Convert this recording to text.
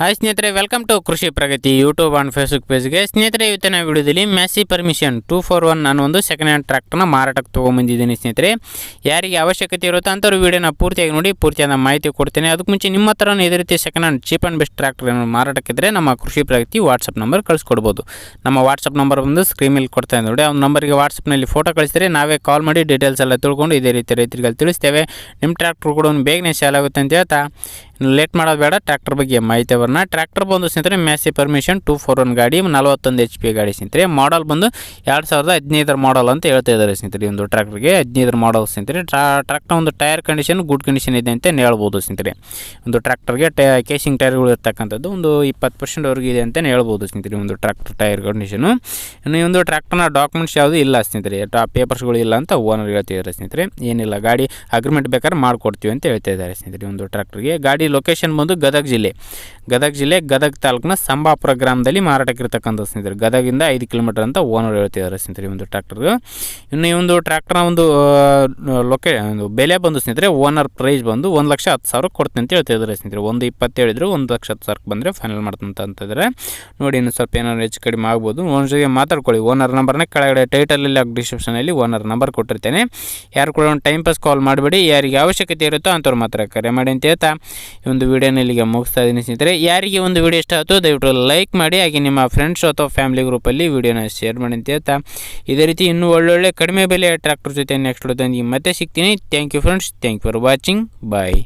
Hi ಸ್ನೇಹಿತರೆ welcome to Krishi Pragati YouTube and Facebook ಪೇಜ್ಗೆ ಸ್ನೇಹಿತರೆ, ಇವತ್ತಿನ ವಿಡಿಯೋದಲ್ಲಿ Massey Ferguson two four one ನಾನು ಒಂದು ಸೆಕೆಂಡ್ ಹ್ಯಾಂಡ್ ಟ್ರ್ಯಾಕ್ಟರ್ನ ಮಾರಾಟಕ್ಕೆ ತೊಗೊಂಬಂದಿದ್ದೀನಿ ಸ್ನೇಹಿತರೆ. ಯಾರಿಗೆ ಅವಶ್ಯಕತೆ ಇರುತ್ತೋ ಅಂಥವ್ರು ವೀಡಿಯೋನ ಪೂರ್ತಿಯಾಗಿ ನೋಡಿ, ಪೂರ್ತಿಯಾದ ಮಾಹಿತಿ ಕೊಡ್ತೇನೆ. ಅದಕ್ಕೆ ಮುಂಚೆ ನಿಮ್ಮ ಹತ್ರ ಇದೇ ರೀತಿ second hand cheap and best tractor ಮಾರಾಟಕ್ಕಿದ್ರೆ ನಮ್ಮ ಕೃಷಿ ಪ್ರಗತಿ ವಾಟ್ಸಪ್ ನಂಬರ್ ಕಳಿಸ್ಕೊಡ್ಬೋದು. ನಮ್ಮ ವಾಟ್ಸಪ್ ನಂಬರ್ ಬಂದು ಸ್ಕ್ರೀನ್ ಮೇಲೆ ಕೊಡ್ತಾ ನೋಡಿ. ಆ ನಂಬರ್ಗೆ ವಾಟ್ಸಪ್ನಲ್ಲಿ ಫೋಟೋ ಕಳಿಸಿದ್ರೆ ನಾವೇ ಕಾಲ್ ಮಾಡಿ ಡೀಟೇಲ್ಸ್ ಎಲ್ಲ ತಿಳ್ಕೊಂಡು ಇದೇ ರೀತಿ ರೈತರಿಗೆ ತಿಳಿಸ್ತೇವೆ. ನಿಮ್ಮ ಟ್ರ್ಯಾಕ್ಟ್ರ್ ಕೂಡ ಒಂದು ಬೇಗನೆ ಸೇಲ್ ಆಗುತ್ತೆ ಅಂತ ಹೇಳ್ತಾ. ಲೇಟ್ ಮಾಡೋದು ಬೇಡ ಟ್ರ್ಯಾಕ್ಟರ್ ಬಗ್ಗೆ ಮಾಹಿತಿ ಬರೋಣ. ಟ್ರ್ಯಾಕ್ಟರ್ ಬಂದು ಸ್ನೇಹಿತರೆ Massey Ferguson two four one ಗಾಡಿ, ನಲವತ್ತೊಂದು ಎಚ್ ಪಿ ಗಾಡಿ ಸ್ನೇಹಿತರೆ. ಮಾಡಲ್ ಬಂದು ಎರಡು ಸಾವಿರದ ಹದಿನೈದರ ಮಾಡಲ್ ಅಂತ ಹೇಳ್ತಾ ಇದ್ದಾರೆ ಸ್ನೇಹಿತರೆ ಒಂದು ಟ್ರ್ಯಾಕ್ಟರ್ಗೆ ಹದಿನೈದರ ಮಾಡಲ್ ಸ್ನೇಹಿತರೆ. ಟ್ರ್ಯಾಕ್ಟರ್ ಒಂದು ಟೈರ್ ಕಂಡೀಷನ್ ಗುಡ್ ಕಂಡೀಷನ್ ಇದೆ ಅಂತ ಹೇಳ್ಬೋದು ಸ್ನೇಹಿತರೆ? ಒಂದು ಟ್ರ್ಯಾಕ್ಟರ್ಗೆ ಟೈ ಕೇಸಿಂಗ್ ಟೈರ್ಗಳು ಇರ್ತಕ್ಕಂಥದ್ದು ಒಂದು ಇಪ್ಪತ್ತು ಪರ್ಸೆಂಟ್ವರೆಗೆ ಇದೆ ಅಂತಲೇ ಹೇಳ್ಬೋದು ಸ್ನೇಹಿತರೆ ಒಂದು ಟ್ರ್ಯಾಕ್ಟರ್ ಟೈರ್ ಕಂಡೀಷನು ಇನ್ನು ಒಂದು ಟ್ರ್ಯಾಕ್ಟರ್ನ ಡಾಕ್ಯುಮೆಂಟ್ಸ್ ಯಾವುದು ಇಲ್ಲ ಸ್ನೇಹಿತರೆ. ಪೇಪರ್ಸ್ಗಳು ಇಲ್ಲ ಅಂತ ಓನರ್ ಹೇಳ್ತಿದ್ದಾರೆ ಸ್ನೇಹಿತರೆ. ಏನಿಲ್ಲ, ಗಾಡಿ ಅಗ್ರಿಮೆಂಟ್ ಬೇಕಾದ್ರೆ ಮಾಡಿಕೊಡ್ತೀವಿ ಅಂತ ಹೇಳ್ತಾ ಇದ್ದಾರೆ ಸ್ನೇಹಿತರೆ ಒಂದು ಟ್ರ್ಯಾಕ್ಟರ್ಗೆ ಗಾಡಿ ಲೊಕೇಶನ್ ಬಂದು ಗದಗ ಜಿಲ್ಲೆ. ಗದಗ ಜಿಲ್ಲೆ, ಗದಗ ತಾಲೂಕಿನ ಸಂಬಾಪುರ ಗ್ರಾಮದಲ್ಲಿ ಮಾರಾಟಕ್ಕಿರ್ತಕ್ಕಂಥ ಸ್ನೇಹಿತರೆ. ಗದಗಿಂದ ಐದು ಕಿಲೋಮೀಟರ್ ಅಂತ ಓನರ್ ಹೇಳ್ತಿದ್ದಾರೆ ಸ್ನೇಹಿತರೆ ಈ ಒಂದು ಟ್ರ್ಯಾಕ್ಟರ್ ಇನ್ನು ಈ ಒಂದು ಟ್ರ್ಯಾಕ್ಟರ್ನ ಒಂದು ಲೊಕೇ ಒಂದು ಬೆಲೆ ಬಂದು ಸ್ನೇಹಿತರೆ ಓನರ್ ಪ್ರೈಸ್ ಬಂದು ಒಂದು ಲಕ್ಷ ಹತ್ತು ಸಾವಿರ ಕೊಡ್ತೀನಿ ಅಂತ ಹೇಳ್ತಿದ್ದಾರೆ ಸ್ನೇಹಿತರೆ. ಒಂದು ಇಪ್ಪತ್ತು ಹೇಳಿದ್ರು, ಒಂದು ಲಕ್ಷ ಹತ್ತು ಸಾವಿರಕ್ಕೆ ಬಂದರೆ ಫೈನಲ್ ಮಾಡ್ತಂತ ಅಂತ ಇದ್ದಾರೆ ನೋಡಿ ಇನ್ನು ಸ್ವಲ್ಪ ಏನಾದ್ರು ಹೆಚ್ಚು ಕಡಿಮೆ ಆಗ್ಬೋದು. ಓನರ್ ಜೊತೆ ಮಾತಾಡ್ಕೊಳ್ಳಿ. ಓನರ್ ನಂಬರ್ನ ಕೆಳಗಡೆ ಟೈಟಲಲ್ಲಿ ಡಿಸ್ಕ್ರಿಪ್ಷನಲ್ಲಿ ಓನರ್ ನಂಬರ್ ಕೊಟ್ಟಿರ್ತೇನೆ. ಯಾರು ಕೂಡ ಒಂದು ಟೈಮ್ ಪಾಸ್ ಕಾಲ್ ಮಾಡಬೇಡಿ. ಯಾರಿಗೆ ಅವಶ್ಯಕತೆ ಇರುತ್ತೋ ಅಂಥವ್ರು ಮಾತ್ರ ಕರೆ ಮಾಡಿ ಅಂತ ಹೇಳ್ತಾ. ಈ ಒಂದು ವಿಡಿಯೋನ ಇಲ್ಲಿಗೆ ಮುಗಿಸ್ತಾ ಇದ್ದೀನಿ ಸ್ನೇಹಿತರೆ. ಯಾರಿಗೆ ಒಂದು ವಿಡಿಯೋ ಇಷ್ಟ ಆಯಿತು ದಯವಿಟ್ಟು ಲೈಕ್ ಮಾಡಿ, ಹಾಗೆ ನಿಮ್ಮ ಫ್ರೆಂಡ್ಸ್ ಅಥವಾ ಫ್ಯಾಮಿಲಿ ಗ್ರೂಪಲ್ಲಿ ವಿಡಿಯೋನ ಶೇರ್ ಮಾಡಿ ಅಂತ ಹೇಳ್ತಾ ಇದೇ ರೀತಿ ಇನ್ನೂ ಒಳ್ಳೊಳ್ಳೆ ಕಡಿಮೆ ಬೆಲೆಯ ಟ್ರ್ಯಾಕ್ಟರ್ ಜೊತೆ ನೆಕ್ಸ್ಟ್ ಮತ್ತೆ ಸಿಗ್ತೀನಿ. Thank you friends thank you for watching bye